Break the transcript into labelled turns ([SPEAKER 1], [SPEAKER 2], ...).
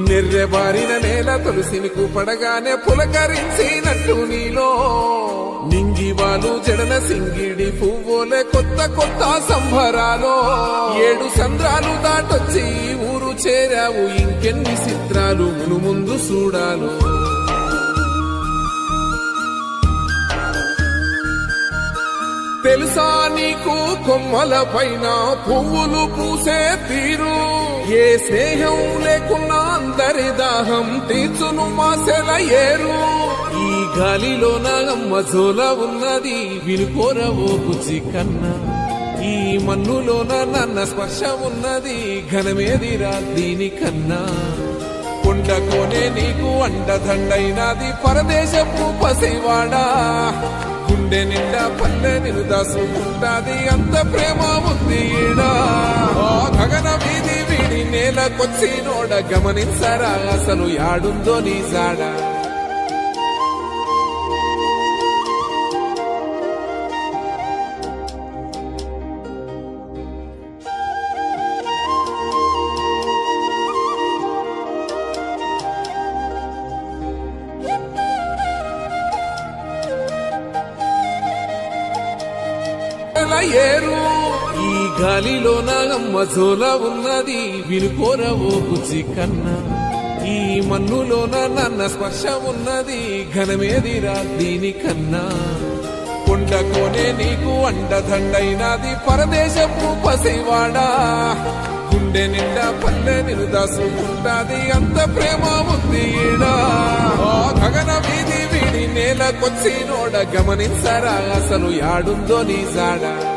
[SPEAKER 1] నిర్రెబారిన నేల తులసినికు పడగానే పులకరించినట్టు నీలో. నింగివాలు జడన సింగిడి పువ్వులే కొత్త కొత్త సంభరాలో ఏడు సంద్రాలు దాటొచ్చి ఊరు చేరావు ఇంకెన్ని చిత్రాలు మును ముందు చూడాలో తెలుసా నీకు కొమ్మల పైన పువ్వులు పూసే తీరు? ఏ స్నేహం లేకున్నా అందరి దాహం తీర్చును మాసెల ఈ గాలిలో నాగమ్మ జోల ఉన్నది వినుకోరవో బుజ్జి కన్నా. ఈ మన్నులోన నన్న స్పర్శ ఉన్నది ఘనమేదిరా దీనికన్నా కొండకోనే నీకు అండదండైనది పరదేశపు పసివాడా. గుండె నిండా పల్లె నిన్ను దాసుకుంటాది అంత ప్రేమ ఉంది ఈడా. నేలకొచ్చి నోడ గమనించరా? అసలు యాడుందో నీ జాడా? ఎలా ఏరు ఈ గాలిలో నాగమ్మ జోల ఉన్నది. వినుకోరవో బుజ్జి కన్నా. ఈ మన్నులోన నన్న స్పర్శ ఉన్నది. ఘనమేదిరా దీనికన్నా కొండకోనే నీకు అండదండైనది. పరదేశపు పసివాడా. గుండె నిండా పల్లె నిన్ను దాసుకుంటాది అంత ప్రేమ ఉంది ఈడా. గగన వీధి వీడి నేలకొచ్చి నోడ గమనించరా. అసలు యాడుందో నీ జాడా.